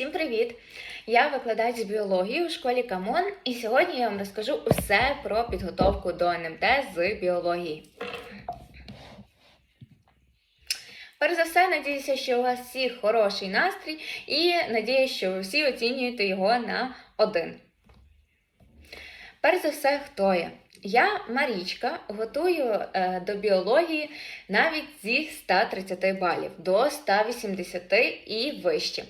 Всім привіт! Я викладач з біології у школі Камон, і сьогодні я вам розкажу усе про підготовку до НМТ з біології. Перш за все, надіюся, що у вас всіх хороший настрій, і надіюся, що ви всі оцінюєте його на один. Перш за все, хто я? Я Марічка, готую е, до біології навіть зі 130 балів до 180 і вище.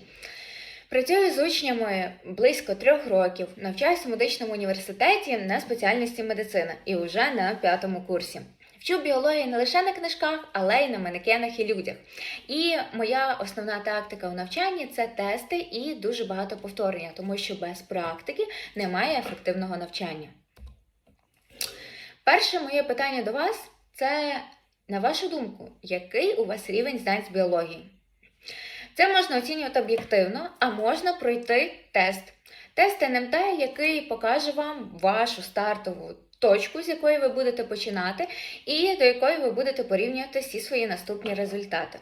Працюю з учнями близько трьох років, навчаюся в медичному університеті на спеціальності медицина і вже на п'ятому курсі. Вчу біологію не лише на книжках, але й на манекенах і людях. І моя основна тактика у навчанні це тести і дуже багато повторення, тому що без практики немає ефективного навчання. Перше моє питання до вас це, на вашу думку, який у вас рівень знань з біології? Це можна оцінювати об'єктивно, а можна пройти тест. Тест НМТ, який покаже вам вашу стартову точку, з якої ви будете починати, і до якої ви будете порівнювати всі свої наступні результати.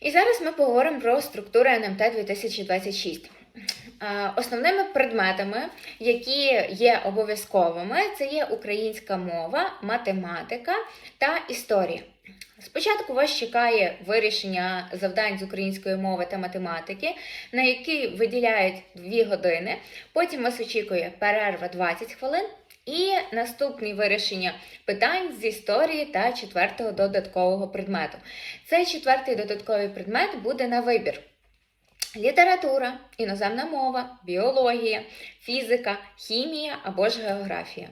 І зараз ми поговоримо про структуру НМТ 2026. Е, Основними предметами, які є обов'язковими, це є українська мова, математика та історія. Спочатку вас чекає вирішення завдань з української мови та математики, на які виділяють 2 години. Потім вас очікує перерва 20 хвилин і наступне вирішення питань з історії та четвертого додаткового предмету. Цей четвертий додатковий предмет буде на вибір. Література, іноземна мова, біологія, фізика, хімія або ж географія.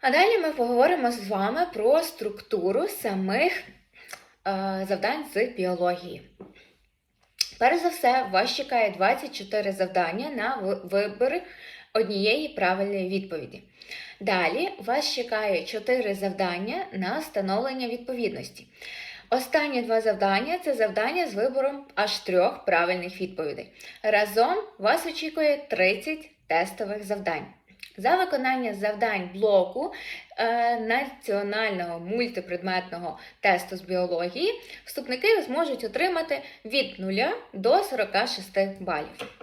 А далі ми поговоримо з вами про структуру самих е, завдань з біології. Перш за все, вас чекає 24 завдання на ви- вибір однієї правильної відповіді. Далі вас чекає 4 завдання на встановлення відповідності. Останні два завдання це завдання з вибором аж трьох правильних відповідей. Разом вас очікує 30 тестових завдань. За виконання завдань блоку е, національного мультипредметного тесту з біології вступники зможуть отримати від 0 до 46 балів.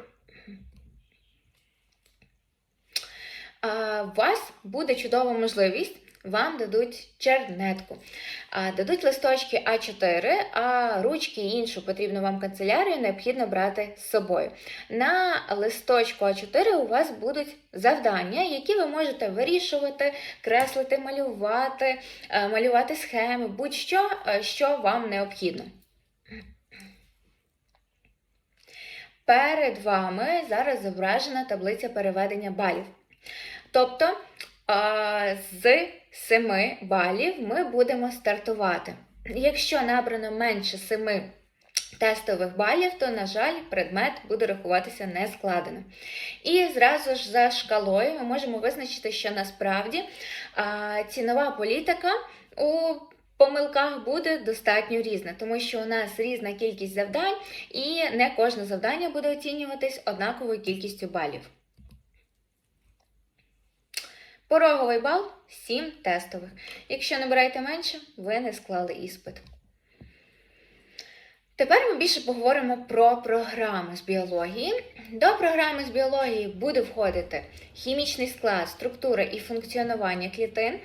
А, У вас буде чудова можливість. Вам дадуть чернетку, дадуть листочки А4, а ручки і іншу потрібну вам канцелярію необхідно брати з собою. На листочку А4 у вас будуть завдання, які ви можете вирішувати, креслити, малювати, е, малювати схеми, будь-що, е, що вам необхідно. Перед вами зараз зображена таблиця переведення балів. Тобто з 7 балів ми будемо стартувати. Якщо набрано менше 7 тестових балів, то, на жаль, предмет буде рахуватися не складено. І зразу ж за шкалою ми можемо визначити, що насправді цінова політика у помилках буде достатньо різна, тому що у нас різна кількість завдань, і не кожне завдання буде оцінюватись однаковою кількістю балів. Пороговий бал 7 тестових. Якщо набираєте менше, ви не склали іспит. Тепер ми більше поговоримо про програму з біології. До програми з біології буде входити хімічний склад, структура і функціонування клітин.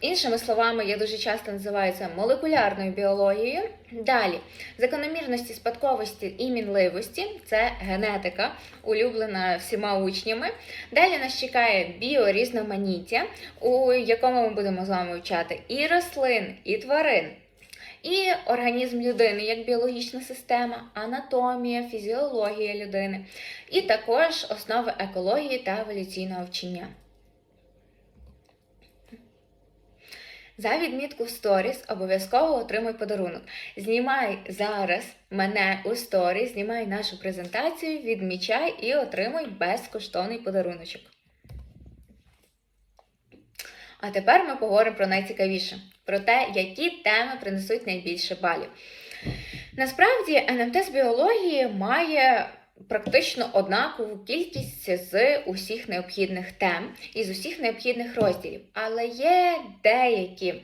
Іншими словами, я дуже часто називаю це молекулярною біологією. Далі закономірності спадковості і мінливості це генетика, улюблена всіма учнями. Далі нас чекає біорізноманіття, у якому ми будемо з вами вчати і рослин, і тварин. І організм людини як біологічна система, анатомія, фізіологія людини, і також основи екології та еволюційного вчення. За відмітку в сторіс обов'язково отримуй подарунок. Знімай зараз мене у сторіс, знімай нашу презентацію, відмічай і отримуй безкоштовний подаруночок. А тепер ми поговоримо про найцікавіше про те, які теми принесуть найбільше балів. Насправді, НМТ з біології має практично однакову кількість з усіх необхідних тем і з усіх необхідних розділів. Але є деякі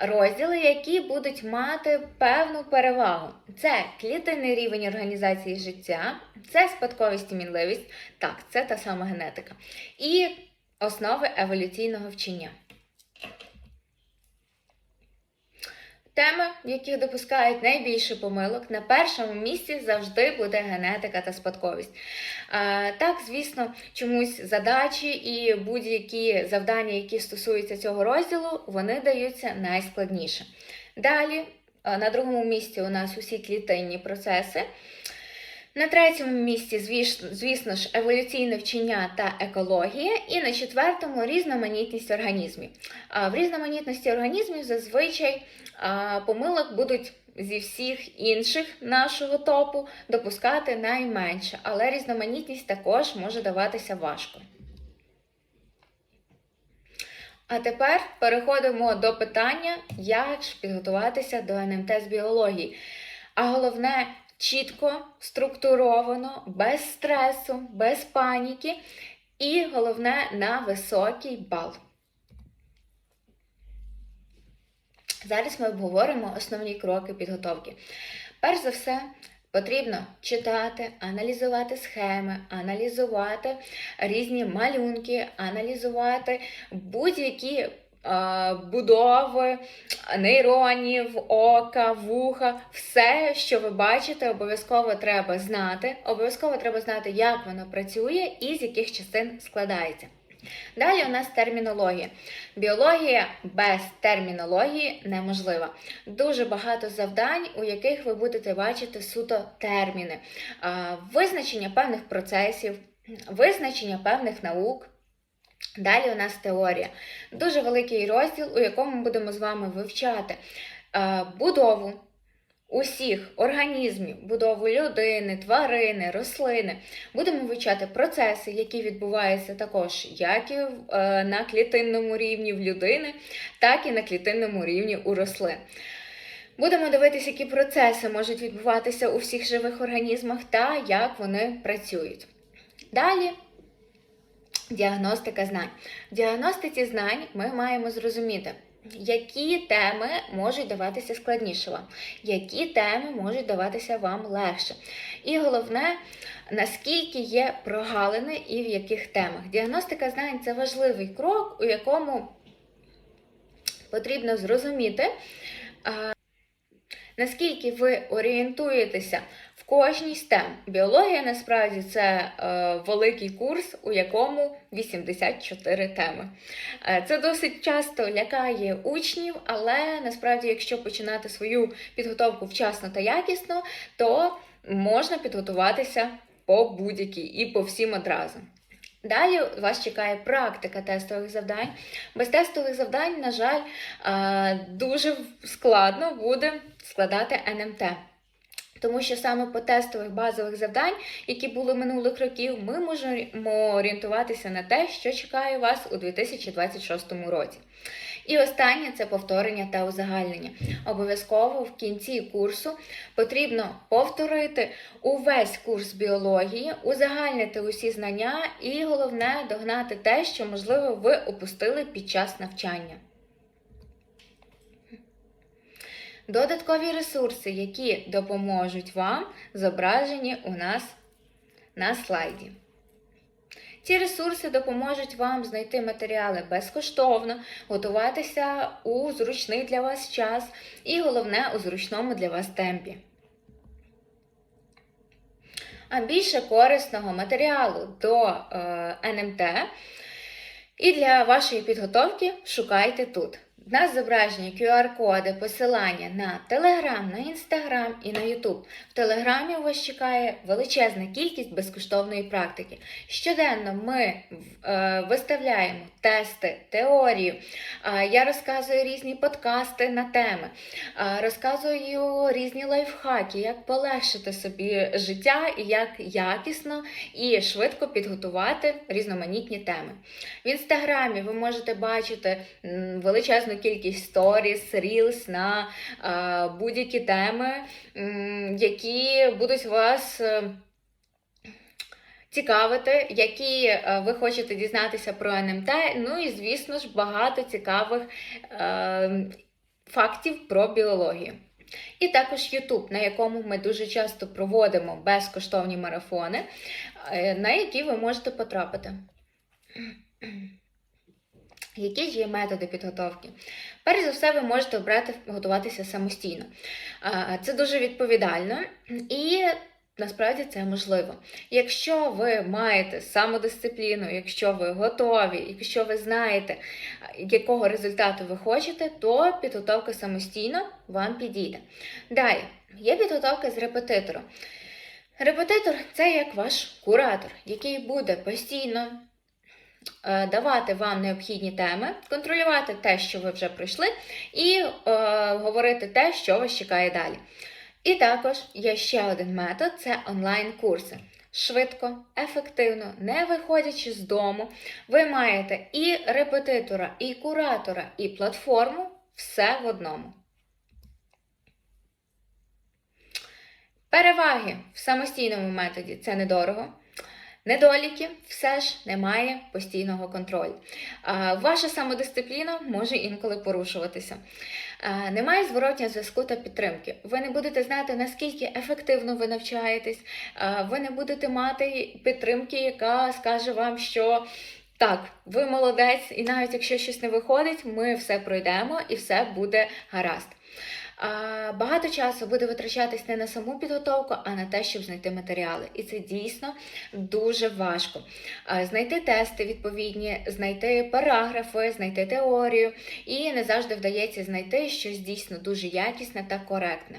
розділи, які будуть мати певну перевагу. Це клітинний рівень організації життя, це спадковість і мінливість, так, це та сама генетика, і основи еволюційного вчення. Теми, в яких допускають найбільше помилок, на першому місці завжди буде генетика та спадковість. Так, звісно, чомусь задачі і будь-які завдання, які стосуються цього розділу, вони даються найскладніше. Далі, на другому місці у нас усі клітинні процеси. На третьому місці, звісно ж, еволюційне вчення та екологія, і на четвертому різноманітність організмів. В різноманітності організмів зазвичай помилок будуть зі всіх інших нашого топу допускати найменше, але різноманітність також може даватися важко. А тепер переходимо до питання, як ж підготуватися до НМТ з біології. А головне, чітко, структуровано, без стресу, без паніки, і головне на високий бал. Зараз ми обговоримо основні кроки підготовки. Перш за все, потрібно читати, аналізувати схеми, аналізувати різні малюнки, аналізувати будь-які будови нейронів, ока, вуха, все, що ви бачите, обов'язково треба знати. Обов'язково треба знати, як воно працює і з яких частин складається. Далі у нас термінологія. Біологія без термінології неможлива. Дуже багато завдань, у яких ви будете бачити суто терміни, визначення певних процесів, визначення певних наук. Далі у нас теорія. Дуже великий розділ, у якому ми будемо з вами вивчати е, будову усіх організмів, будову людини, тварини, рослини. Будемо вивчати процеси, які відбуваються також як і е, на клітинному рівні в людини, так і на клітинному рівні у рослин. Будемо дивитися, які процеси можуть відбуватися у всіх живих організмах та як вони працюють. Далі діагностика знань. В діагностиці знань ми маємо зрозуміти, які теми можуть даватися складніше вам, які теми можуть даватися вам легше. І головне, наскільки є прогалини і в яких темах. Діагностика знань це важливий крок, у якому потрібно зрозуміти, наскільки ви орієнтуєтеся в кожній тем. Біологія насправді це е, великий курс, у якому 84 теми. Е, Це досить часто лякає учнів, але насправді, якщо починати свою підготовку вчасно та якісно, то можна підготуватися по будь-якій і по всім одразу. Далі вас чекає практика тестових завдань. Без тестових завдань, на жаль, е, дуже складно буде складати НМТ. Тому що саме по тестових базових завдань, які були минулих років, ми можемо орієнтуватися на те, що чекає вас у 2026 році. І останнє це повторення та узагальнення. Обов'язково в кінці курсу потрібно повторити увесь курс біології, узагальнити усі знання і головне догнати те, що можливо ви опустили під час навчання. Додаткові ресурси, які допоможуть вам, зображені у нас на слайді. Ці ресурси допоможуть вам знайти матеріали безкоштовно, готуватися у зручний для вас час і, головне, у зручному для вас темпі. А більше корисного матеріалу до е, НМТ і для вашої підготовки шукайте тут. В нас зображені QR-коди, посилання на Telegram, на Instagram і на YouTube. В Телеграмі у вас чекає величезна кількість безкоштовної практики. Щоденно ми е, виставляємо тести, теорію. Е, я розказую різні подкасти на теми, е, розказую різні лайфхаки, як полегшити собі життя і як якісно і швидко підготувати різноманітні теми. В інстаграмі ви можете бачити м, величезну кількість сторіс, рілс на будь-які теми, які будуть вас. е, Цікавити, які е, ви хочете дізнатися про НМТ. Ну і, звісно ж, багато цікавих е, фактів про біологію. І також YouTube, на якому ми дуже часто проводимо безкоштовні марафони, е, на які ви можете потрапити. Які ж є методи підготовки? Перш за все, ви можете обрати готуватися самостійно. Це дуже відповідально і насправді це можливо. Якщо ви маєте самодисципліну, якщо ви готові, якщо ви знаєте, якого результату ви хочете, то підготовка самостійно вам підійде. Далі, є підготовка з репетитором. Репетитор це як ваш куратор, який буде постійно давати вам необхідні теми, контролювати те, що ви вже пройшли, і е, говорити те, що вас чекає далі. І також є ще один метод це онлайн-курси. Швидко, ефективно, не виходячи з дому, ви маєте і репетитора, і куратора, і платформу все в одному. Переваги в самостійному методі це недорого. Недоліки все ж немає постійного контролю. Ваша самодисципліна може інколи порушуватися. Немає зворотнього зв'язку та підтримки. Ви не будете знати, наскільки ефективно ви навчаєтесь, ви не будете мати підтримки, яка скаже вам, що так, ви молодець, і навіть якщо щось не виходить, ми все пройдемо і все буде гаразд. Багато часу буде витрачатись не на саму підготовку, а на те, щоб знайти матеріали. І це дійсно дуже важко. Знайти тести відповідні, знайти параграфи, знайти теорію, і не завжди вдається знайти щось дійсно дуже якісне та коректне.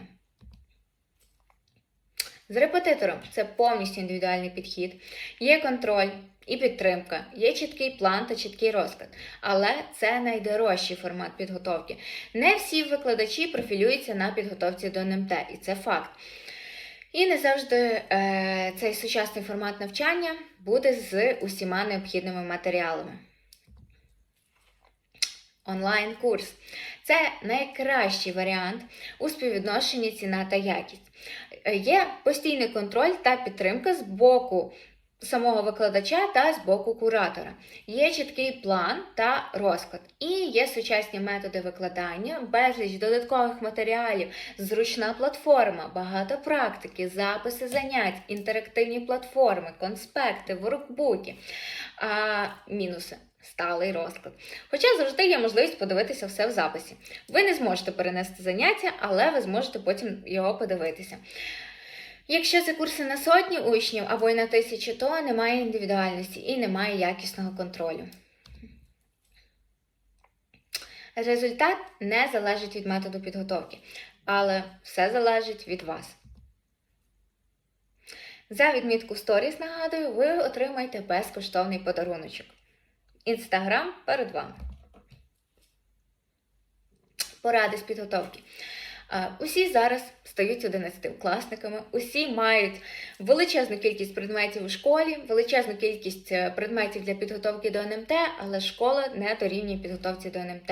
З репетитором це повністю індивідуальний підхід, є контроль і підтримка, є чіткий план та чіткий розклад. Але це найдорожчий формат підготовки. Не всі викладачі профілюються на підготовці до НМТ, і це факт. І не завжди е, цей сучасний формат навчання буде з усіма необхідними матеріалами. Онлайн-курс це найкращий варіант у співвідношенні ціна та якість. Е, Є постійний контроль та підтримка з боку самого викладача та з боку куратора. Є чіткий план та розклад. І є сучасні методи викладання, безліч додаткових матеріалів, зручна платформа, багато практики, записи занять, інтерактивні платформи, конспекти, воркбуки. А, мінуси. Сталий розклад. Хоча завжди є можливість подивитися все в записі. Ви не зможете перенести заняття, але ви зможете потім його подивитися. Якщо це курси на сотні учнів або й на тисячі, то немає індивідуальності і немає якісного контролю. Результат не залежить від методу підготовки, але все залежить від вас. За відмітку Stories, нагадую, ви отримаєте безкоштовний подаруночок. Інстаграм перед вами. Поради з підготовки. Усі зараз стають 11-класниками, усі мають величезну кількість предметів у школі, величезну кількість е, предметів для підготовки до НМТ, але школа не дорівнює підготовці до НМТ.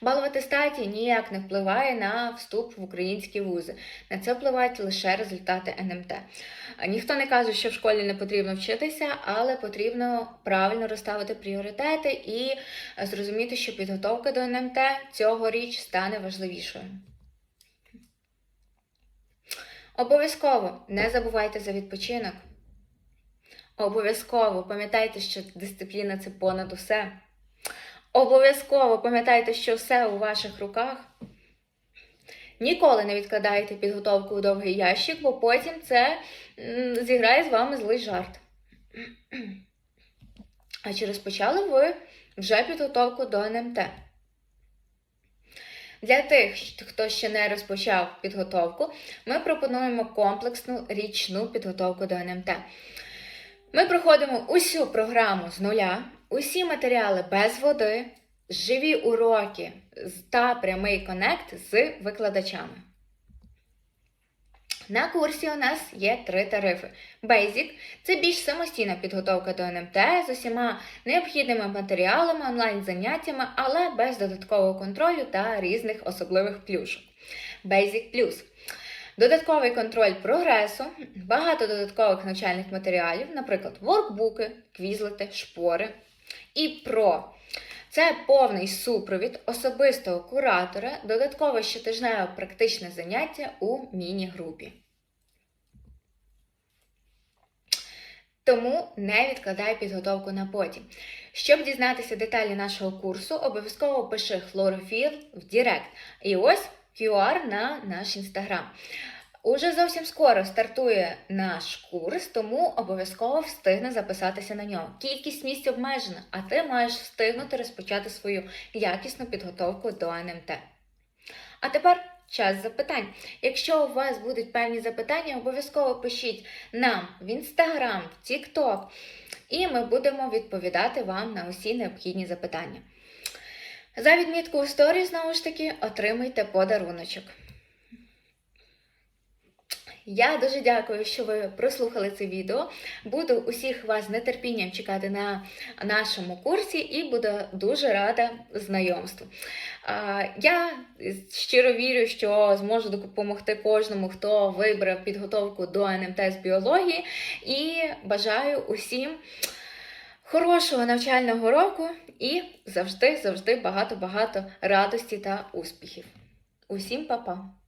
Бал в атестаті ніяк не впливає на вступ в українські вузи. На це впливають лише результати НМТ. Ніхто не каже, що в школі не потрібно вчитися, але потрібно правильно розставити пріоритети і е, зрозуміти, що підготовка до НМТ цьогоріч стане важливішою. Обов'язково не забувайте за відпочинок. Обов'язково пам'ятайте, що дисципліна це понад усе. Обов'язково пам'ятайте, що все у ваших руках. Ніколи не відкладайте підготовку у довгий ящик, бо потім це зіграє з вами злий жарт. А чи розпочали ви вже підготовку до НМТ? Для тих, хто ще не розпочав підготовку, ми пропонуємо комплексну річну підготовку до НМТ. Ми проходимо усю програму з нуля, усі матеріали без води, живі уроки та прямий конект з викладачами. На курсі у нас є три тарифи. Basic – це більш самостійна підготовка до НМТ з усіма необхідними матеріалами, онлайн-заняттями, але без додаткового контролю та різних особливих плюшок. Basic Plus – додатковий контроль прогресу, багато додаткових навчальних матеріалів, наприклад, воркбуки, квізлети, шпори. І Pro – Це повний супровід особистого куратора, додатково щотижневе практичне заняття у міні-групі. Тому не відкладай підготовку на потім. Щоб дізнатися деталі нашого курсу, обов'язково пиши хлорофіл в Директ. І ось QR на наш інстаграм. Уже зовсім скоро стартує наш курс, тому обов'язково встигне записатися на нього. Кількість місць обмежена, а ти маєш встигнути розпочати свою якісну підготовку до НМТ. А тепер час запитань. Якщо у вас будуть певні запитання, обов'язково пишіть нам в інстаграм, в Тікток, і ми будемо відповідати вам на усі необхідні запитання. За відмітку у сторі, знову ж таки, отримайте подаруночок. Я дуже дякую, що ви прослухали це відео. Буду усіх вас з нетерпінням чекати на нашому курсі і буду дуже рада знайомству. Я щиро вірю, що зможу допомогти кожному, хто вибрав підготовку до НМТ з біології, і бажаю усім хорошого навчального року і завжди, завжди багато-багато радості та успіхів. Усім па-па!